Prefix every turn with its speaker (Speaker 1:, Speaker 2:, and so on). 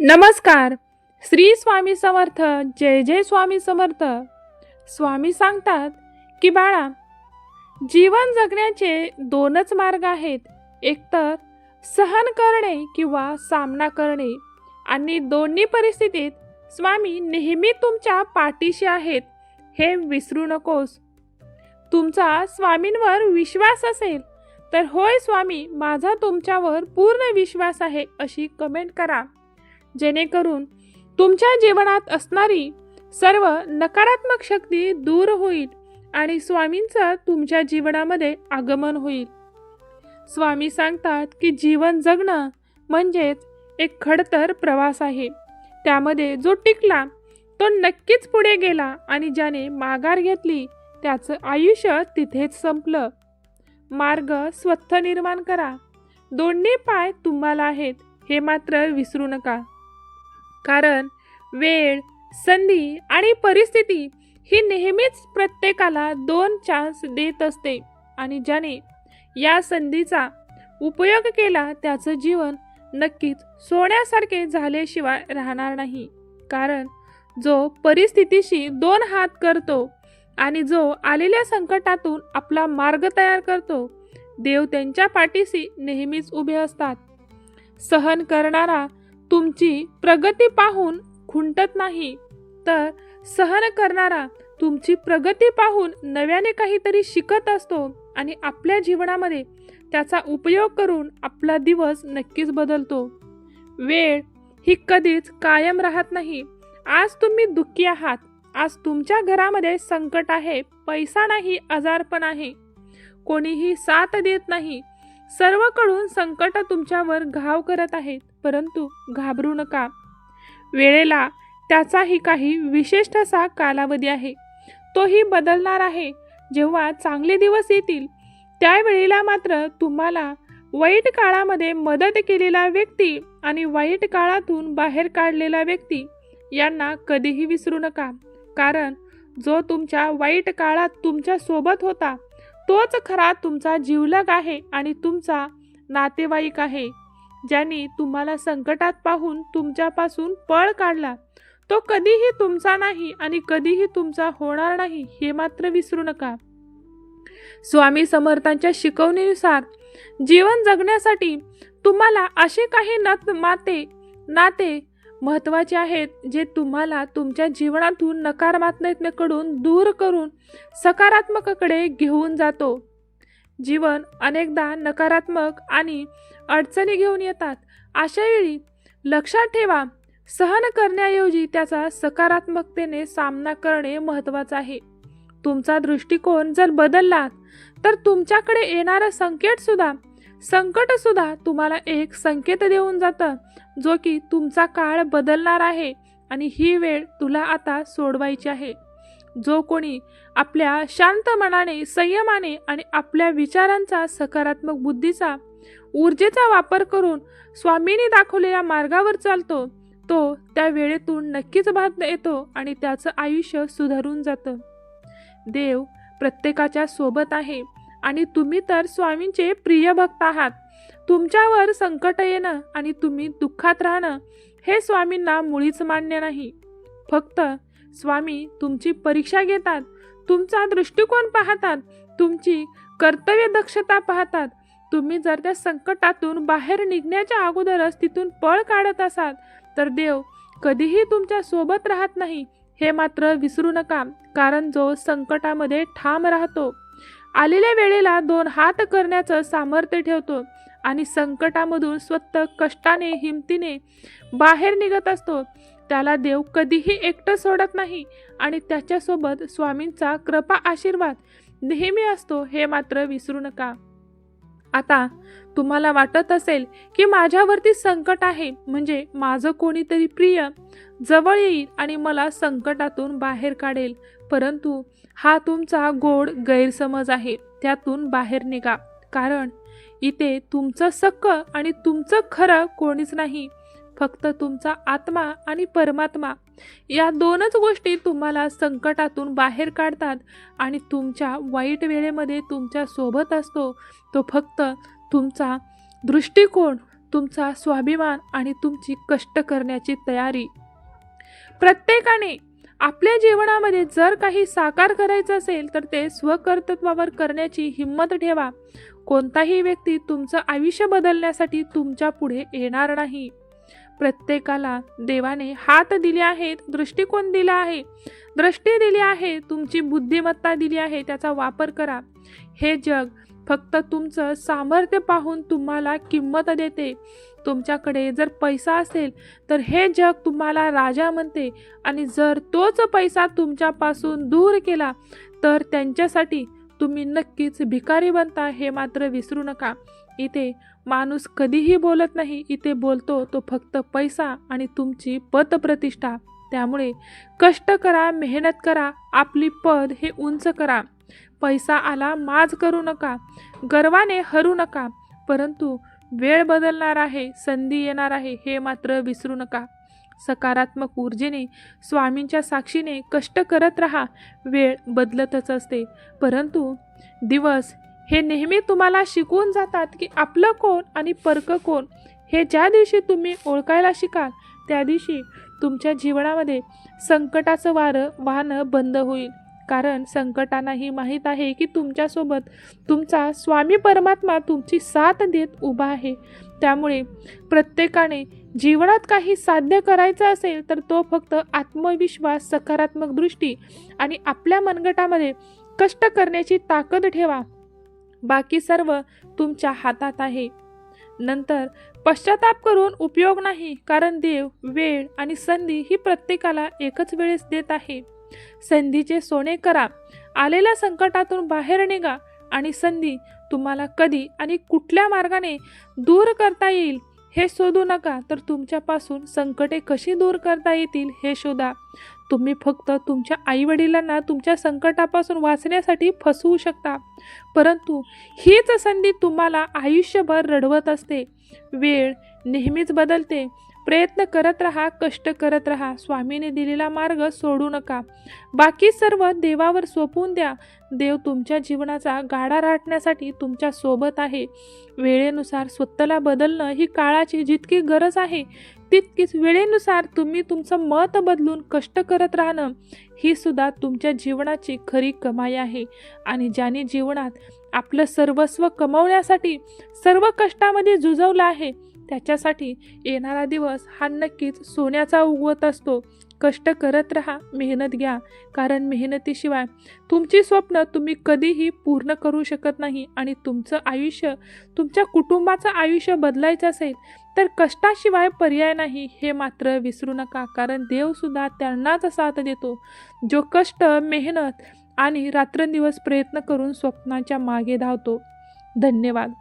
Speaker 1: नमस्कार. श्री स्वामी समर्थ जय जय स्वामी समर्थ. स्वामी सांगतात की बाळा जीवन जगण्याचे दोनच मार्ग आहेत. एकतर सहन करणे किंवा सामना करणे आणि दोन्ही परिस्थितीत स्वामी नेहमी तुमच्या पाठीशी आहेत हे विसरू नकोस. तुमचा स्वामींवर विश्वास असेल तर होय स्वामी माझा तुमच्यावर पूर्ण विश्वास आहे अशी कमेंट करा. जेणेकरून तुमच्या जीवनात असणारी सर्व नकारात्मक शक्ती दूर होईल आणि स्वामींचं तुमच्या जीवनामध्ये आगमन होईल. स्वामी सांगतात की जीवन जगणं म्हणजेच एक खडतर प्रवास आहे. त्यामध्ये जो टिकला तो नक्कीच पुढे गेला आणि ज्याने माघार घेतली त्याचं आयुष्य तिथेच संपलं. मार्ग स्वच्छ निर्माण करा. दोन्ही पाय तुम्हाला आहेत हे मात्र विसरू नका. कारण वेळ संधी आणि परिस्थिती ही नेहमीच प्रत्येकाला दोन चान्स देत असते. आणि ज्याने या संधीचा उपयोग केला त्याचं जीवन नक्कीच सोन्यासारखे झाल्याशिवाय राहणार नाही. कारण जो परिस्थितीशी दोन हात करतो आणि जो आलेल्या संकटातून आपला मार्ग तयार करतो देव त्यांच्या पाठीशी नेहमीच उभे असतात. सहन करणारा तुमची प्रगती पाहून खुंटत नाही. तर सहन करणारा तुमची प्रगती पाहून नव्याने काहीतरी शिकत असतो आणि आपल्या जीवनामध्ये त्याचा उपयोग करून आपला दिवस नक्कीच बदलतो. वेळ ही कधीच कायम राहत नाही. आज तुम्ही दुःखी आहात. आज तुमच्या घरामध्ये संकट आहे. पैसा नाही आजारपण आहे. कोणीही साथ देत नाही. सर्वकडून संकट तुमच्यावर घाव करत आहेत परंतु घाबरू नका. वेळेला त्याचाही काही विशिष्ट असा कालावधी आहे. तोही बदलणार आहे. जेव्हा चांगले दिवस येतील त्यावेळेला मात्र तुम्हाला वाईट काळामध्ये मदत केलेला व्यक्ती आणि वाईट काळातून बाहेर काढलेला व्यक्ती यांना कधीही विसरू नका. कारण जो तुमच्या वाईट काळात तुमच्यासोबत होता तोच खरा तुमचा जीवलग आहे आणि तुमचा नातेवाईक आहे. ज्यांनी तुम्हाला संकटात पाहून तुमच्यापासून पळ काढला. तो कधीही तुमचा नाही आणि कधीही तुमचा होणार नाही हे मात्र विसरू नका. स्वामी समर्थांच्या शिकवणीनुसार जीवन जगण्यासाठी तुम्हाला असे काही नत माते नाते महत्त्वाचे आहेत जे तुम्हाला तुमच्या जीवनातून नकारात्मकतेकडून दूर करून सकारात्मकाकडे घेऊन जातो. जीवन अनेकदा नकारात्मक आणि अडचणी घेऊन येतात. अशा वेळी लक्षात ठेवा सहन करण्याऐवजी त्याचा सकारात्मकतेने सामना करणे महत्त्वाचं आहे. तुमचा दृष्टिकोन जर बदलला तर तुमच्याकडे येणारं संकटसुद्धा संकटसुद्धा तुम्हाला एक संकेत देऊन जातं जो की तुमचा काळ बदलणार आहे आणि ही वेळ तुला आता सोडवायची आहे. जो कोणी आपल्या शांत मनाने संयमाने आणि आपल्या विचारांचा सकारात्मक बुद्धीचा ऊर्जेचा वापर करून स्वामींनी दाखवलेल्या मार्गावर चालतो तो त्या वेळेतून नक्कीच बाहेर येतो आणि त्याचं आयुष्य सुधारून जातं. देव प्रत्येकाच्या सोबत आहे आणि तुम्ही तर स्वामींचे प्रिय भक्त आहात. तुमच्यावर संकट येणं आणि तुम्ही दुःखात राहणं हे स्वामींना मुळीच मान्य नाही. फक्त स्वामी तुमची परीक्षा घेतात तुमचा दृष्टिकोन पाहतात तुमची कर्तव्य दक्षता पाहतात तुम्ही जर त्या संकटातून बाहेर निघण्याच्या अगोदरच तिथून पळ काढत असाल तर देव कधीही तुमच्यासोबत राहत नाही हे मात्र विसरू नका कारण जो संकटामध्ये ठाम राहतो आलेल्या वेळेला दोन हात करण्याचं सामर्थ्य ठेवतो आणि संकटामधून स्वतः कष्टाने हिमतीने बाहेर निघत असतो त्याला देव कधीही एकटं सोडत नाही आणि त्याच्यासोबत स्वामींचा कृपा आशीर्वाद नेहमी असतो हे मात्र विसरू नका. आता तुम्हाला वाटत असेल की माझ्यावरती संकट आहे म्हणजे माझं कोणीतरी प्रिय जवळ येईल आणि मला संकटातून बाहेर काढेल. परंतु हा तुमचा गोड गैरसमज आहे त्यातून बाहेर निघा. कारण इथे तुमचं सक्क आणि तुमचं खरं कोणीच नाही. फक्त तुमचा आत्मा आणि परमात्मा. या दोनच गोष्टी तुम्हाला संकटातून बाहेर काढतात आणि तुमच्या वाईट वेळेमध्ये तुमच्यासोबत असतो. तो फक्त तुमचा दृष्टिकोन तुमचा स्वाभिमान आणि तुमची कष्ट करण्याची तयारी. प्रत्येकाने आपल्या जीवनामध्ये जर काही साकार करायचं असेल तर ते स्वकर्तृत्वावर करण्याची हिंमत ठेवा. कोणताही व्यक्ती तुमचं आयुष्य बदलण्यासाठी तुमच्यापुढे येणार नाही. प्रत्येकाला देवाने हात दिले आहेत दृष्टिकोन दिला आहे. दृष्टी दिली आहे तुमची बुद्धिमत्ता दिली आहे त्याचा वापर करा. हे जग फक्त तुमचं सामर्थ्य पाहून तुम्हाला किंमत देते. तुमच्याकडे जर पैसा असेल तर हे जग तुम्हाला राजा म्हणते. आणि जर तोच पैसा तुमच्यापासून दूर केला तर त्यांच्यासाठी तुम्ही नक्कीच भिकारी बनता हे मात्र विसरू नका. इथे माणूस कधीही बोलत नाही इथे बोलतो तो फक्त पैसा आणि तुमची पतप्रतिष्ठा. त्यामुळे कष्ट करा मेहनत करा आपली पद हे उंच करा. पैसा आला माज करू नका. गर्वाने हरू नका. परंतु वेळ बदलणार आहे संधी येणार आहे हे मात्र विसरू नका. सकारात्मक ऊर्जेने स्वामींच्या साक्षीने कष्ट करत राहा. वेळ बदलतच असते. परंतु दिवस हे नेहमी तुम्हाला शिकवून जातात की आपलं कोण आणि परक कोण. हे ज्या दिवशी तुम्ही ओळखायला शिकाल त्या दिवशी तुमच्या जीवनामध्ये संकटाचं वारं वाहनं बंद होईल. कारण संकटांनाही माहीत आहे की तुमच्यासोबत तुमचा स्वामी परमात्मा तुमची साथ देत उभा आहे. त्यामुळे प्रत्येकाने जीवनात काही साध्य करायचं असेल तर तो फक्त आत्मविश्वास सकारात्मक दृष्टी आणि आपल्या मनगटामध्ये कष्ट करण्याची ताकद ठेवा. बाकी सर्व तुमच्या हातात आहे. नंतर पश्चाताप करून उपयोग नाही कारण देव वेळ आणि संधी ही प्रत्येकाला एकच वेळेस देत आहे. संधीचे सोने करा आलेल्या संकटातून बाहेर निघा आणि संधी तुम्हाला कधी आणि कुठल्या मार्गाने दूर करता येईल हे शोधू नका तर तुमच्यापासून संकटे कशी दूर करता येतील हे शोधा. तुम्ही फक्त तुमच्या आईवडिलांना तुमच्या संकटापासून वाचण्यासाठी फसवू शकता. परंतु हीच संधी तुम्हाला आयुष्यभर रडवत असते. वेळ नेहमीच बदलते. प्रयत्न करत राहा कष्ट करत राहा. स्वामीने दिलेला मार्ग सोडू नका. बाकी सर्व देवावर सोपवून द्या. देव तुमच्या जीवनाचा गाडा राटण्यासाठी तुमच्यासोबत आहे. वेळेनुसार स्वतःला बदलणं ही काळाची जितकी गरज आहे तितकीच वेळेनुसार तुम्ही तुमचं मत बदलून कष्ट करत राहणं ही सुद्धा तुमच्या जीवनाची खरी कमाई आहे. आणि ज्याने जीवनात आपलं सर्वस्व कमवण्यासाठी सर्व कष्टामध्ये जुजवलं आहे त्याच्यासाठी येणारा दिवस हा नक्कीच सोन्याचा उगवत असतो. कष्ट करत राहा मेहनत घ्या. कारण मेहनतीशिवाय तुमची स्वप्न तुम्ही कधीही पूर्ण करू शकत नाही आणि तुमचं आयुष्य तुमच्या कुटुंबाचं आयुष्य बदलायचं असेल तर कष्टाशिवाय पर्याय नाही हे मात्र विसरू नका. कारण देवसुद्धा त्यांनाच साथ देतो. जो कष्ट मेहनत आणि रात्रंदिवस प्रयत्न करून स्वप्नाच्या मागे धावतो. धन्यवाद.